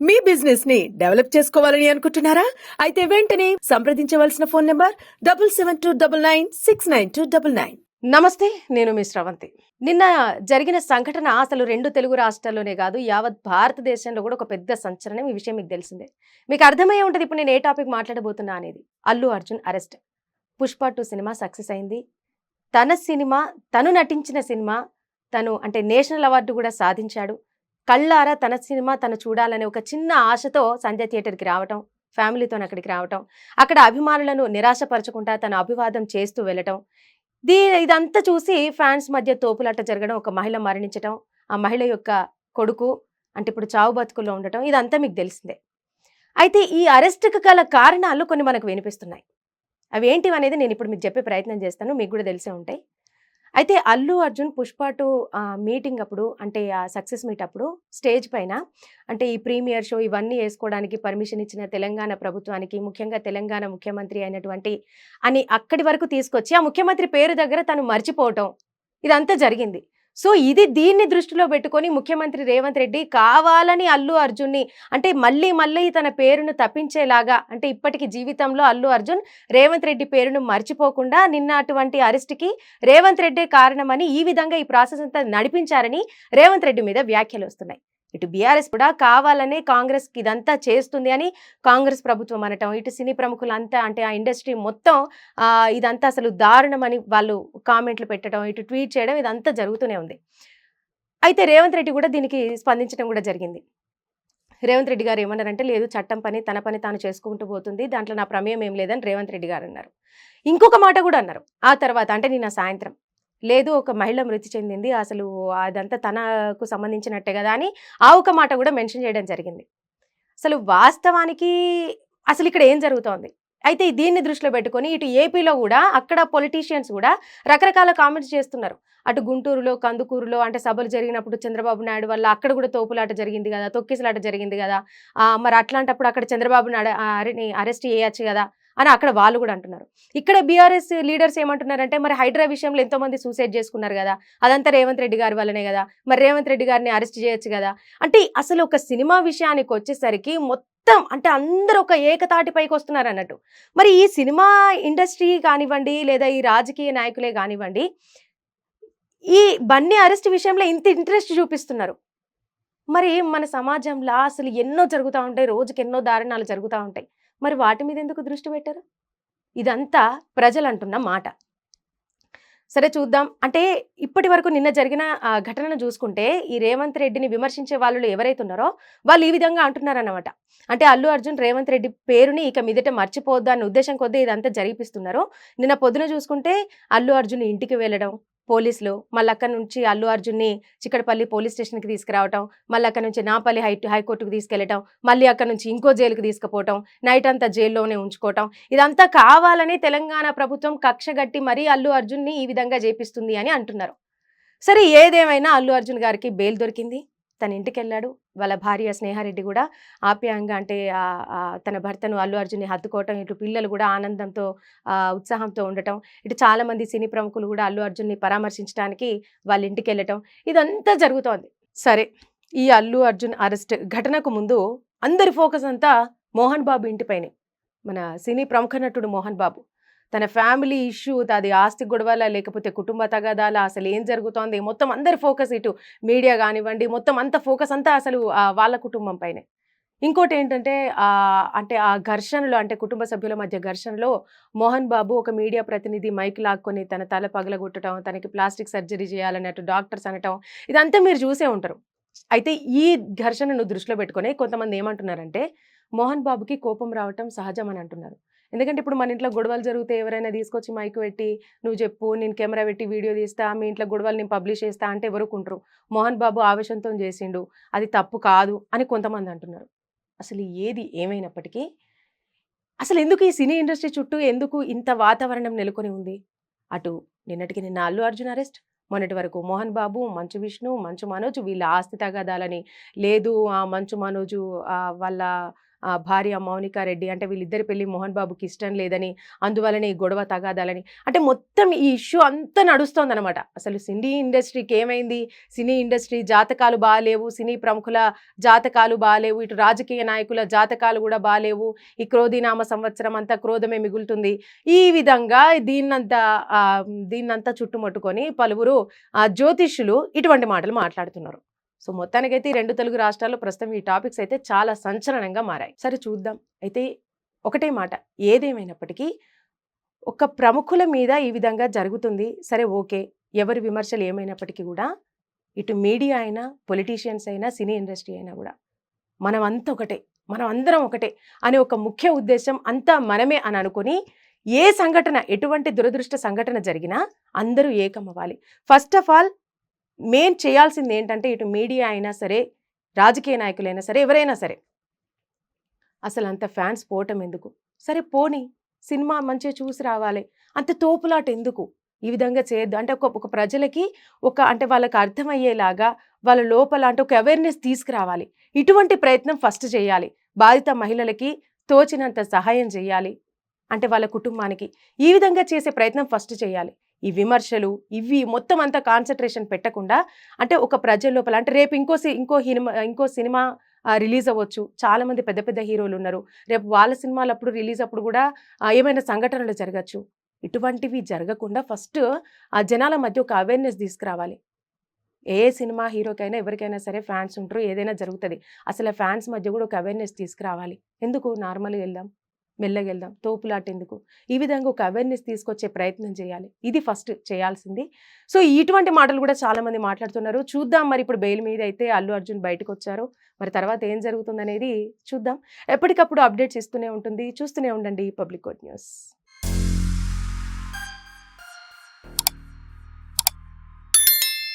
మీ బిజినెస్ని డెవలప్ చేసుకోవాలని అనుకుంటున్నారా? అయితే వెంటనే సంప్రదించవలసిన phone number double seven two double nine six nine two double nine నమస్తే నేను మీ శ్రవంతి నిన్న జరిగిన సంఘటన అసలు రెండు తెలుగు రాష్ట్రాల్లోనే కాదు యావత్ భారతదేశంలో కూడా ఒక పెద్ద సంచలనం ఈ విషయం మీకు తెలిసిందే. మీకు అర్థమయ్యే ఉంటుంది ఇప్పుడు నేను ఏ టాపిక్ మాట్లాడబోతున్నా అనేది. అల్లు అర్జున్ అరెస్ట్ పుష్ప టూ సినిమా సక్సెస్ అయింది. తన సినిమా తను నటించిన సినిమా తను అంటే నేషనల్ అవార్డు కూడా సాధించాడు. కళ్ళారా తన సినిమా తను చూడాలనే ఒక చిన్న ఆశతో సంధ్య థియేటర్కి రావటం ఫ్యామిలీతో అక్కడికి రావటం అక్కడ అభిమానులను నిరాశపరచకుండా తన అభివాదం చేస్తూ వెళ్ళటం దీ ఇదంతా చూసి ఫ్యాన్స్ మధ్య తోపులాట జరగడం ఒక మహిళ మరణించటం ఆ మహిళ యొక్క కొడుకు అంటే ఇప్పుడు చావు బతుకుల్లో ఉండటం ఇదంతా మీకు తెలిసిందే. అయితే ఈ అరెస్ట్కి గల కారణాలు కొన్ని మనకు వినిపిస్తున్నాయి. అవి ఏంటివి అనేది నేను ఇప్పుడు మీకు చెప్పే ప్రయత్నం చేస్తాను మీకు కూడా తెలిసే ఉంటాయి. అయితే అల్లు అర్జున్ పుష్ప టూ మీటింగ్ అప్పుడు అంటే ఆ సక్సెస్ మీట్ అప్పుడు స్టేజ్ పైన అంటే ఈ ప్రీమియర్ షో ఇవన్నీ వేసుకోవడానికి పర్మిషన్ ఇచ్చిన తెలంగాణ ప్రభుత్వానికి ముఖ్యంగా తెలంగాణ ముఖ్యమంత్రి అయినటువంటి అని అక్కడి వరకు తీసుకొచ్చి ఆ ముఖ్యమంత్రి పేరు దగ్గర తను మర్చిపోవటం. ఇదంతా జరిగింది. సో ఇది దీన్ని దృష్టిలో పెట్టుకొని ముఖ్యమంత్రి రేవంత్ రెడ్డి కావాలని అల్లు అర్జున్ని అంటే మళ్ళీ మళ్ళీ తన పేరును తప్పించేలాగా అంటే ఇప్పటికి జీవితంలో అల్లు అర్జున్ రేవంత్ రెడ్డి పేరును మర్చిపోకుండా నిన్న అటువంటి అరెస్ట్కి రేవంత్ రెడ్డే కారణమని ఈ విధంగా ఈ ప్రాసెస్ అంతా నడిపించారని రేవంత్ రెడ్డి మీద వ్యాఖ్యలు వస్తున్నాయి. ఇటు బీఆర్ఎస్ కూడా కావాలనే కాంగ్రెస్కి ఇదంతా చేస్తుంది అని కాంగ్రెస్ ప్రభుత్వం అనటం ఇటు సినీ ప్రముఖులంతా అంటే ఆ ఇండస్ట్రీ మొత్తం ఇదంతా అసలు దారుణమని వాళ్ళు కామెంట్లు పెట్టడం ఇటు ట్వీట్ చేయడం ఇదంతా జరుగుతూనే ఉంది. అయితే రేవంత్ రెడ్డి కూడా దీనికి స్పందించడం కూడా జరిగింది. రేవంత్ రెడ్డి గారు ఏమన్నారంటే లేదు చట్టం పని తన పని తాను చేసుకుంటూ పోతుంది దాంట్లో నా ప్రమేయం ఏం లేదని రేవంత్ రెడ్డి గారు అన్నారు. ఇంకొక మాట కూడా అన్నారు ఆ తర్వాత అంటే నిన్న సాయంత్రం. లేదు ఒక మహిళ మృతి చెందింది అసలు అదంతా తనకు సంబంధించినట్టే కదా అని ఆ ఒక మాట కూడా మెన్షన్ చేయడం జరిగింది. అసలు వాస్తవానికి అసలు ఇక్కడ ఏం జరుగుతోంది? అయితే దీన్ని దృష్టిలో పెట్టుకొని ఇటు ఏపీలో కూడా అక్కడ పొలిటీషియన్స్ కూడా రకరకాల కామెంట్స్ చేస్తున్నారు. అటు గుంటూరులో కందుకూరులో అంటే సభలు జరిగినప్పుడు చంద్రబాబు నాయుడు వల్ల అక్కడ కూడా తోపులాట జరిగింది కదా తొక్కిసలాట జరిగింది కదా మరి అట్లాంటప్పుడు అక్కడ చంద్రబాబు నాయుడు అరెస్ట్ చేయొచ్చు కదా అని అక్కడ వాళ్ళు కూడా అంటున్నారు. ఇక్కడ బీఆర్ఎస్ లీడర్స్ ఏమంటున్నారంటే మరి హైడ్రా విషయంలో ఎంతో మంది సూసైడ్ చేసుకున్నారు కదా. అదంతా రేవంత్ రెడ్డి గారి వల్లనే కదా. మరి రేవంత్ రెడ్డి గారిని అరెస్ట్ చేయొచ్చు కదా. అంటే అసలు ఒక సినిమా విషయానికి వచ్చేసరికి మొత్తం అంటే అందరూ ఒక ఏకతాటి పైకి వస్తున్నారు అన్నట్టు. మరి ఈ సినిమా ఇండస్ట్రీ కానివ్వండి లేదా ఈ రాజకీయ నాయకులే కానివ్వండి ఈ బన్నీ అరెస్ట్ విషయంలో ఇంత ఇంట్రెస్ట్ చూపిస్తున్నారు. మరి మన సమాజంలో అసలు ఎన్నో జరుగుతూ ఉంటాయి రోజుకి ఎన్నో దారుణాలు జరుగుతూ ఉంటాయి. మరి వాటి మీద ఎందుకు దృష్టి పెట్టారు? ఇదంతా ప్రజలు అంటున్న మాట. సరే చూద్దాం. అంటే ఇప్పటి వరకు నిన్న జరిగిన ఆ, ఘటనను చూసుకుంటే ఈ రేవంత్ రెడ్డిని విమర్శించే వాళ్ళు ఎవరైతే ఉన్నారో వాళ్ళు ఈ విధంగా అంటున్నారన్నమాట. అంటే అల్లు అర్జున్ రేవంత్ రెడ్డి పేరుని ఇక మీదట మర్చిపోద్దు అన్న ఉద్దేశం కొద్దీ ఇదంతా జరిపిస్తున్నారు. నిన్న పొద్దున చూసుకుంటే అల్లు అర్జున్ ఇంటికి వెళ్ళడం పోలీసులు మళ్ళీ అక్కడ నుంచి అల్లు అర్జున్ని చిక్కడపల్లి పోలీస్ స్టేషన్కి తీసుకురావటం మళ్ళీ అక్కడ నుంచి నాపల్లి హై హైకోర్టుకు తీసుకెళ్ళటం మళ్ళీ అక్కడ నుంచి ఇంకో జైలుకి తీసుకుపోవటం నైట్ అంతా జైల్లోనే ఉంచుకోవటం. ఇదంతా కావాలని తెలంగాణ ప్రభుత్వం కక్షగట్టి మరీ అల్లు అర్జున్ని ఈ విధంగా చేపిస్తుంది అని అంటున్నారు. సరే ఏదేమైనా అల్లు అర్జున్ గారికి బెయిల్ దొరికింది? తన ఇంటికి వెళ్ళాడు వాళ్ళ భార్య స్నేహారెడ్డి కూడా ఆప్యాయంగా అంటే తన భర్తను అల్లు అర్జున్ని హత్తుకోవటం ఇటు పిల్లలు కూడా ఆనందంతో ఆ, ఉత్సాహంతో ఉండటం ఇటు చాలామంది సినీ ప్రముఖులు కూడా అల్లు అర్జున్ని పరామర్శించడానికి వాళ్ళ ఇంటికి వెళ్ళటం ఇదంతా జరుగుతోంది. సరే ఈ అల్లు అర్జున్ అరెస్ట్ ఘటనకు ముందు అందరి ఫోకస్ అంతా మోహన్ బాబు ఇంటిపైనే. మన సినీ ప్రముఖ నటుడు మోహన్ బాబు. తన ఫ్యామిలీ ఇష్యూ అది ఆస్తి గొడవల లేకపోతే కుటుంబ తగాదాల అసలు ఏం జరుగుతోంది? మొత్తం అందరి ఫోకస్ ఇటు మీడియా కానివ్వండి మొత్తం అంత ఫోకస్ అంతా అసలు వాళ్ళ కుటుంబం పైనే. ఇంకోటి ఏంటంటే అంటే ఆ ఘర్షణలో అంటే కుటుంబ సభ్యుల మధ్య ఘర్షణలో మోహన్ బాబు ఒక మీడియా ప్రతినిధి మైక్ లాక్కొని తన తల పగలగొట్టడం తనకి ప్లాస్టిక్ సర్జరీ చేయాలన్నట్టు డాక్టర్స్ అనటం ఇదంతా మీరు చూసే ఉంటారు. అయితే ఈ ఘర్షణను దృష్టిలో పెట్టుకొని కొంతమంది ఏమంటున్నారంటే మోహన్ బాబుకి కోపం రావటం సహజం అని అంటున్నారు. ఎందుకంటే ఇప్పుడు మన ఇంట్లో గొడవలు జరిగితే ఎవరైనా తీసుకొచ్చి మైక్ పెట్టి నువ్వు చెప్పు నేను కెమెరా పెట్టి వీడియో తీస్తా మీ ఇంట్లో గొడవలు నేను పబ్లిష్ చేస్తా అంటే ఎవరు కుంటారు. మోహన్ బాబు ఆవేశంతో చేసిండు అది తప్పు కాదు అని కొంతమంది అంటున్నారు. అసలు ఏది ఏమైనప్పటికీ అసలు ఎందుకు ఈ సినీ ఇండస్ట్రీ చుట్టూ ఎందుకు ఇంత వాతావరణం నెలకొని ఉంది? అటు నిన్నటికి నిన్న అల్లు అర్జున్ అరెస్ట్ మొన్నటి వరకు మోహన్ బాబు మంచు విష్ణు మంచు మనోజ్ వీళ్ళ ఆస్తి తగాదాలని లేదు ఆ మంచు మనోజు వాళ్ళ భార్య మౌనికా రెడ్డి అంటే వీళ్ళిద్దరి పెళ్ళి మోహన్ బాబుకి ఇష్టం లేదని అందువలన ఈ గొడవ తగాదాలని అంటే మొత్తం ఈ ఇష్యూ అంతా నడుస్తోందనమాట అసలు సినీ ఇండస్ట్రీకి ఏమైంది? సినీ ఇండస్ట్రీ జాతకాలు బాగాలేవు సినీ ప్రముఖుల జాతకాలు బాగాలేవు ఇటు రాజకీయ నాయకుల జాతకాలు కూడా బాగాలేవు ఈ క్రోధినామ సంవత్సరం అంతా క్రోధమే మిగులుతుంది. ఈ విధంగా దీన్నంతా దీన్నంతా చుట్టుముట్టుకొని పలువురు జ్యోతిష్యులు ఇటువంటి మాటలు మాట్లాడుతున్నారు. సో మొత్తానికైతే ఈ రెండు తెలుగు రాష్ట్రాల్లో ప్రస్తుతం ఈ టాపిక్స్ అయితే చాలా సంచలనంగా మారాయి. సరే చూద్దాం. అయితే ఒకటే మాట. ఏదేమైనప్పటికీ ఒక ప్రముఖుల మీద ఈ విధంగా జరుగుతుంది. సరే ఓకే. ఎవరి విమర్శలు ఏమైనప్పటికీ కూడా ఇటు మీడియా అయినా పొలిటీషియన్స్ అయినా సినీ ఇండస్ట్రీ అయినా కూడా మనం అంతా ఒకటే. మనం అందరం ఒకటే అనే ఒక ముఖ్య ఉద్దేశం అంతా మనమే అని అనుకుని ఏ సంఘటన ఎటువంటి దురదృష్ట సంఘటన జరిగినా అందరూ ఏకమవ్వాలి. ఫస్ట్ ఆఫ్ ఆల్ మెయిన్ చేయాల్సింది ఏంటంటే ఇటు మీడియా అయినా సరే రాజకీయ నాయకులైనా సరే ఎవరైనా సరే. అసలు అంత ఫ్యాన్స్ పోవటం ఎందుకు? సరే పోని సినిమా మంచిగా చూసి రావాలి. అంత తోపులాట ఎందుకు? ఈ విధంగా చేయొద్దు. అంటే ఒక ఒక ప్రజలకి ఒక అంటే వాళ్ళకి అర్థమయ్యేలాగా వాళ్ళ లోపల అంటే ఒక అవేర్నెస్ తీసుకురావాలి. ఇటువంటి ప్రయత్నం ఫస్ట్ చేయాలి. బాధిత మహిళలకి తోచినంత సహాయం చేయాలి. అంటే వాళ్ళ కుటుంబానికి. ఈ విధంగా చేసే ప్రయత్నం ఫస్ట్ చేయాలి. ఈ విమర్శలు ఇవి మొత్తం అంతా కాన్సన్ట్రేషన్ పెట్టకుండా అంటే ఒక ప్రజల లోపల అంటే రేపు ఇంకో సి- ఇంకో సినిమా ఇంకో సినిమా రిలీజ్ అవ్వచ్చు. చాలామంది పెద్ద పెద్ద హీరోలు ఉన్నారు. రేపు వాళ్ళ సినిమాలు అప్పుడు రిలీజ్ అప్పుడు కూడా ఏమైనా సంఘటనలు జరగచ్చు. ఇటువంటివి జరగకుండా ఫస్ట్ ఆ జనాల మధ్య ఒక అవేర్నెస్ తీసుకురావాలి. ఏ సినిమా హీరోకైనా ఎవరికైనా సరే ఫ్యాన్స్ ఉంటారు. ఏదైనా జరుగుతుంది. అసలు ఫ్యాన్స్ మధ్య కూడా ఒక అవేర్నెస్ తీసుకురావాలి. ఎందుకు? నార్మల్గా వెళ్దాం. మెల్లగా వెళ్దాం ఈ విధంగా ఒక అవేర్నెస్ తీసుకొచ్చే ప్రయత్నం చేయాలి. ఇది ఫస్ట్ చేయాల్సింది. సో ఇటువంటి మాటలు కూడా చాలా మంది మాట్లాడుతున్నారు. చూద్దాం మరి ఇప్పుడు బెయిల్ మీద అయితే అల్లు అర్జున్ బయటకు వచ్చారు మరి తర్వాత ఏం జరుగుతుందనేది చూద్దాం. ఎప్పటికప్పుడు అప్డేట్స్ ఇస్తూనే ఉంటుంది. చూస్తూనే ఉండండి పబ్లిక్ కోర్ట్ న్యూస్.